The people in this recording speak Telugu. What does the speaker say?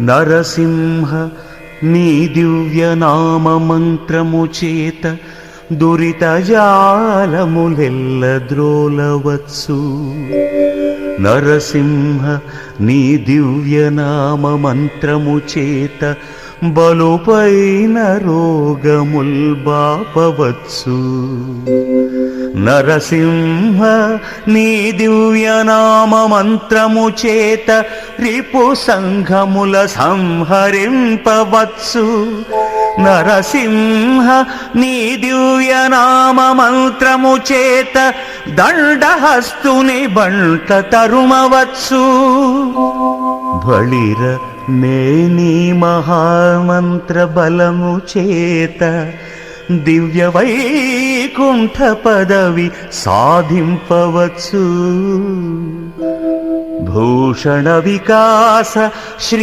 నరసింహ నీ దివ్య నామ మంత్రము చేత దురితజాలములెల్ల ద్రోలవచ్చు. నరసింహ నీ దివ్య నామ మంత్రము చేత బలుపైన రోగముల్ బాపవచ్చు నరసింహ నీ దివ్యనామ మంత్రము చేత రిపు సంఘముల సంహరింపవచ్చు నరసింహ నీ దివ్యనామ మంత్రము చేత దండహస్తుని బంట తరుమవచ్చు బళిర నేని మహామంత్ర బలము చేత దివ్య వైకుంఠ పదవి సాధింపవచ్చు. భూషణ వికాస శ్రీ